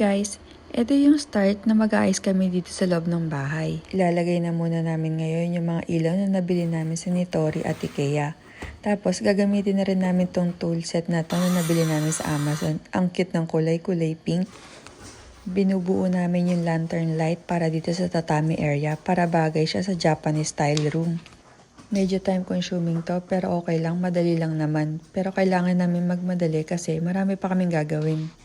Ito yung start na mag-aayos kami dito sa loob ng bahay. Ilalagay na muna namin ngayon yung mga ilaw na nabili namin sa Nitori at Ikea. Tapos gagamitin na rin namin tong tool set na to na nabili namin sa Amazon. Ang cute ng kulay-kulay pink. Binubuo namin yung lantern light para dito sa tatami area para bagay siya sa Japanese style room. Medyo time consuming to pero okay lang, madali lang naman. Pero kailangan namin magmadali kasi marami pa kaming gagawin.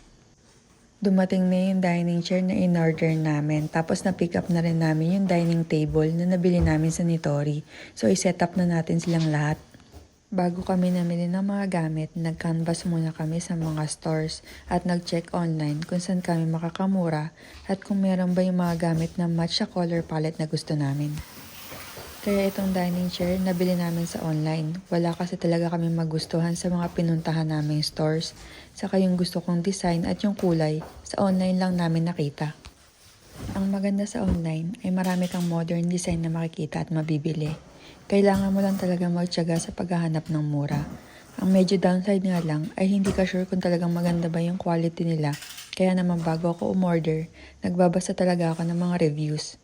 Dumating na yung dining chair na in-order namin. Tapos na-pick up na rin namin yung dining table na nabili namin sa Nitori. So, i-set up na natin silang lahat. Bago kami namili ng mga gamit, nag-canvas muna kami sa mga stores at nag-check online kung saan kami makakamura at kung meron ba yung mga gamit na match sa color palette na gusto namin. Kaya itong dining chair, nabili namin sa online. Wala kasi talaga kami magustuhan sa mga pinuntahan naming stores. Saka yung gusto kong design at yung kulay, sa online lang namin nakita. Ang maganda sa online ay marami kang modern design na makikita at mabibili. Kailangan mo lang talaga magtyaga sa paghahanap ng mura. Ang medyo downside nga lang ay hindi ka sure kung talagang maganda ba yung quality nila. Kaya naman bago ako umorder, nagbabasa talaga ako ng mga reviews.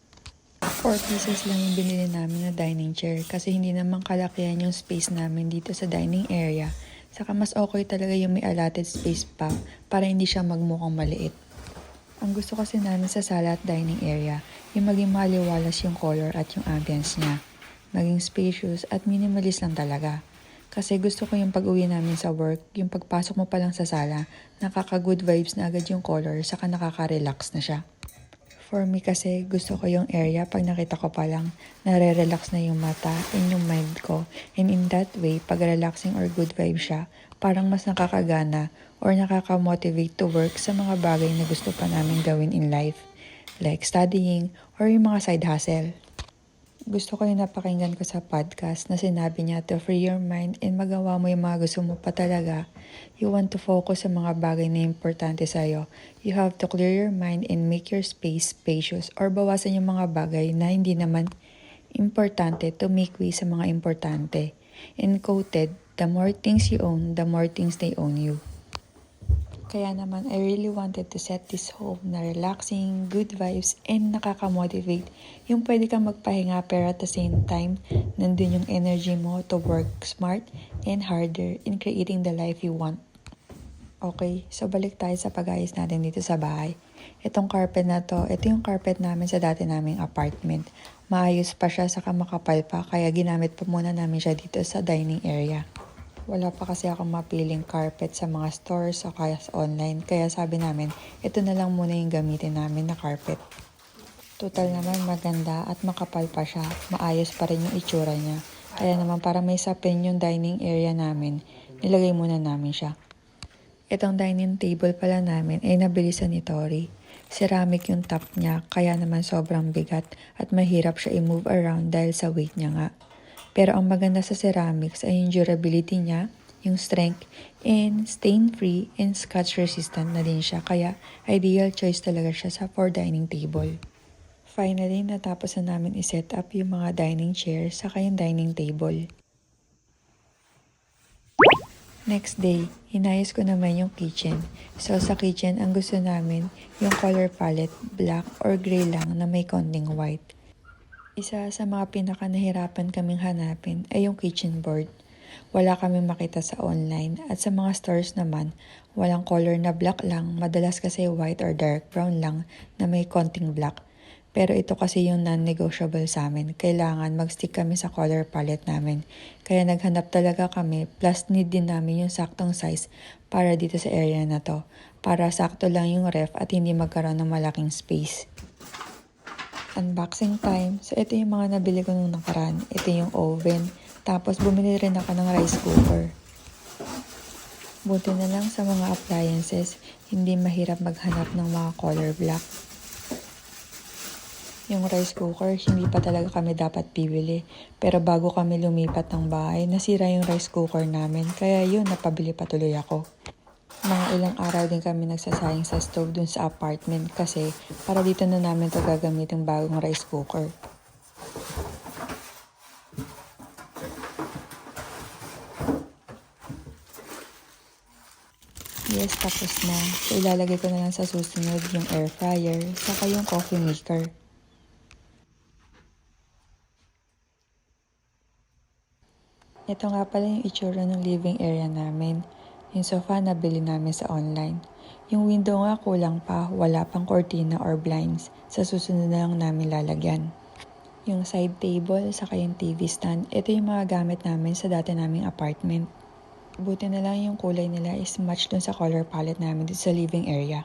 4 pieces lang yung binili namin na dining chair kasi hindi naman kalakihan yung space namin dito sa dining area. Saka mas okay talaga yung may allotted space pa para hindi siya magmukhang maliit. Ang gusto kasi namin sa sala at dining area, yung maging maliwalas yung color at yung ambience niya. Maging spacious at minimalist lang talaga. Kasi gusto ko yung pag-uwi namin sa work, yung pagpasok mo pa lang sa sala, nakaka-good vibes na agad yung color, saka nakaka-relax na siya. For me kasi, gusto ko yung area pag nakita ko pa lang, nare-relax na yung mata and yung mind ko. And in that way, pag relaxing or good vibe siya, parang mas nakakagana or nakaka-motivate to work sa mga bagay na gusto pa namin gawin in life. Like studying or yung mga side hustle. Gusto ko yung napakinggan ko sa podcast na sinabi niya to free your mind and magawa mo yung mga gusto mo pa talaga. You want to focus sa mga bagay na importante sa'yo. You have to clear your mind and make your space spacious or bawasan yung mga bagay na hindi naman importante to make way sa mga importante. And quoted, the more things you own, the more things they own you. Kaya naman, I really wanted to set this home na relaxing, good vibes, and nakaka-motivate. Yung pwede kang magpahinga pero at the same time, nandun yung energy mo to work smart and harder in creating the life you want. Okay, so balik tayo sa pag-ayos natin dito sa bahay. Itong carpet na to, ito yung carpet namin sa dati naming apartment. Maayos pa siya, saka makapal pa, kaya ginamit pa muna namin siya dito sa dining area. Wala pa kasi akong mapiling carpet sa mga stores o kaya sa online. Kaya sabi namin, ito na lang muna yung gamitin namin na carpet. Total naman maganda at makapal pa siya. Maayos pa rin yung itsura niya. Kaya naman para may sapin yung dining area namin, nilagay muna namin siya. Itong dining table pala namin ay nabili sa Nitori. Ceramic yung top niya, kaya naman sobrang bigat at mahirap siya i-move around dahil sa weight niya nga. Pero ang maganda sa ceramics ay yung durability niya, yung strength, and stain-free and scratch-resistant na din siya. Kaya ideal choice talaga siya sa for dining table. Finally, natapos na namin i-set up yung mga dining chairs sa yung dining table. Next day, hinayos ko naman yung kitchen. So sa kitchen, ang gusto namin, yung color palette, black or gray lang na may konting white. Isa sa mga pinaka nahirapan kaming hanapin ay yung kitchen board. Wala kaming makita sa online at sa mga stores naman, walang color na black lang, madalas kasi white or dark brown lang na may konting black. Pero ito kasi yung non-negotiable sa amin. Kailangan mag-stick kami sa color palette namin. Kaya naghanap talaga kami plus need din namin yung saktong size para dito sa area na to. Para sakto lang yung ref at hindi magkaroon ng malaking space unboxing time. So, ito yung mga nabili ko nung nakaraan. Ito yung oven. Tapos, bumili rin ako ng rice cooker. Buti na lang sa mga appliances, hindi mahirap maghanap ng mga color black. Yung rice cooker, hindi pa talaga kami dapat bibili. Pero bago kami lumipat ng bahay, nasira yung rice cooker namin. Kaya yun, napabili pa tuloy ako. Mga ilang araw din kami nagsasayang sa stove dun sa apartment kasi para dito na namin ito gagamitin bagong rice cooker. Yes, tapos na. So, ilalagay ko na lang sa susunod yung air fryer, saka yung coffee maker. Ito nga pala yung itsura ng living area namin. Yung sofa nabili namin sa online. Yung window nga kulang pa, wala pang cortina or blinds. Sa susunod na lang namin lalagyan. Yung side table, saka yung TV stand, ito yung mga gamit namin sa dati naming apartment. Buti na lang yung kulay nila is match dun sa color palette namin dito sa living area.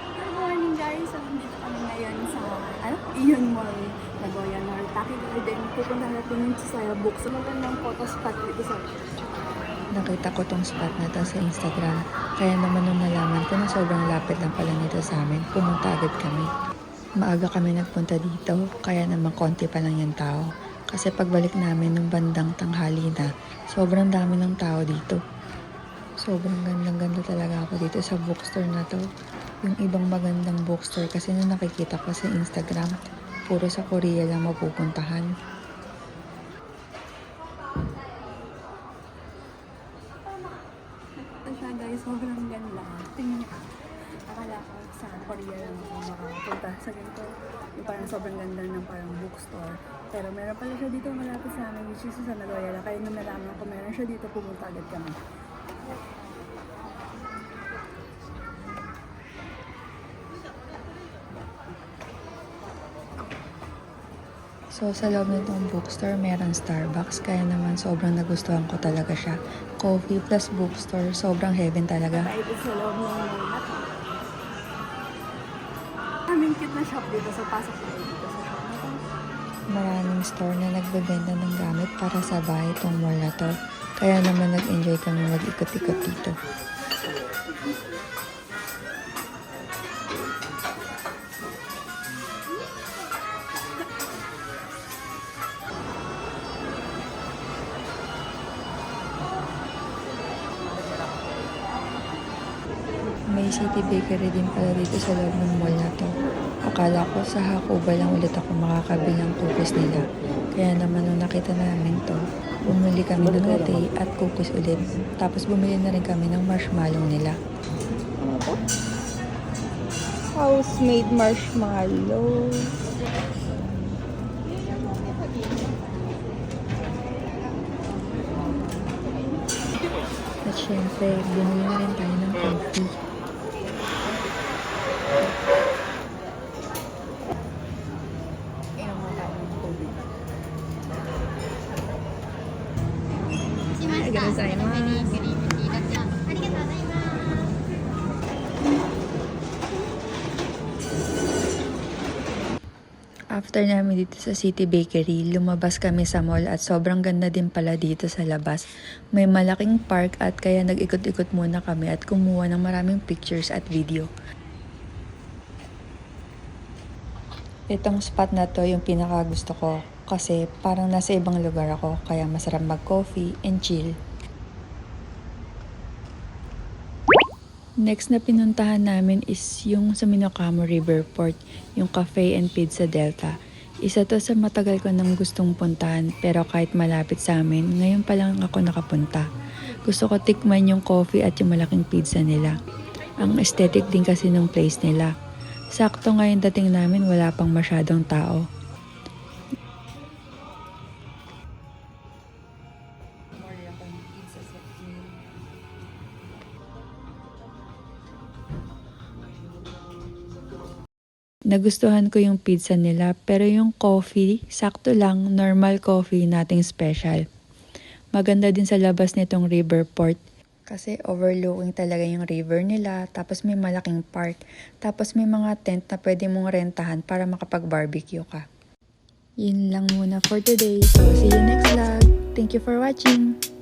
Good morning guys! So, nandito kami ngayon sa ano, Ion Mall, Nagoya North. Taki din, pupunta natin yung sa book. So, magandang photo spot dito sa Nakita ko tong spot na to sa Instagram. Kaya naman nung nalaman ko na sobrang lapit lang pala nito sa amin, pumunta agad kami. Maaga kami nagpunta dito, kaya naman konti pa lang yung tao. Kasi pagbalik namin nung bandang tanghali na, sobrang dami ng tao dito. Sobrang gandang-ganda talaga ako dito sa bookstore na to. Yung ibang magandang bookstore kasi nung nakikita ko sa Instagram, puro sa Korea lang mapupuntahan. Siya guys, sobrang ganda. Tingnan niyo. Akala ko sa Korea lang ako makapunta sa ganito. Yung parang sobrang ganda ng parang bookstore. Pero meron pala siya dito malapit sa amin, which is sa Nagoya. Kaya nung nalaman ko meron siya dito, pumunta agad kami. So, sa loob nitong bookstore, meron Starbucks. Kaya naman sobrang nagustuhan ko talaga siya. Coffee plus bookstore, sobrang heaven talaga. Private sa loob ng mall cute na shop dito, so pasok dito sa shop na to. Maraming store na nagbebenta ng gamit para sa bahay itong mall na to. Kaya naman nag-enjoy kami mag-ikot-ikot dito. May City Bakery din pala dito sa loob ng mall na to. Akala ko sa Hakuba lang ulit ako makakabili ng cookies nila. Kaya naman nung nakita namin to, bumili kami ng latte at cookies ulit. Tapos bumili na rin kami ng marshmallow nila. Ano to? House-made marshmallow. At syempre, bumili na rin tayo ng coffee. After namin dito sa City Bakery, lumabas kami sa mall at sobrang ganda din pala dito sa labas. May malaking park at kaya nag-ikot-ikot muna kami at kumuha ng maraming pictures at video. Itong spot na to yung pinaka gusto ko kasi parang nasa ibang lugar ako kaya masarap mag-coffee and chill. Next na pinuntahan namin is yung sa Minocamo Riverport, yung Cafe and Pizza Delta. Isa to sa matagal ko nang gustong puntahan pero kahit malapit sa amin, ngayon pa lang ako nakapunta. Gusto ko tikman yung coffee at yung malaking pizza nila. Ang aesthetic din kasi ng place nila. Sakto ngayon dating namin wala pang masyadong tao. Nagustuhan ko yung pizza nila pero yung coffee, sakto lang, normal coffee, nating special. Maganda din sa labas nitong Riverport kasi overlooking talaga yung river nila tapos may malaking park tapos may mga tent na pwede mong rentahan para makapag-barbecue ka. Yun lang muna for today. So see you next vlog. Thank you for watching.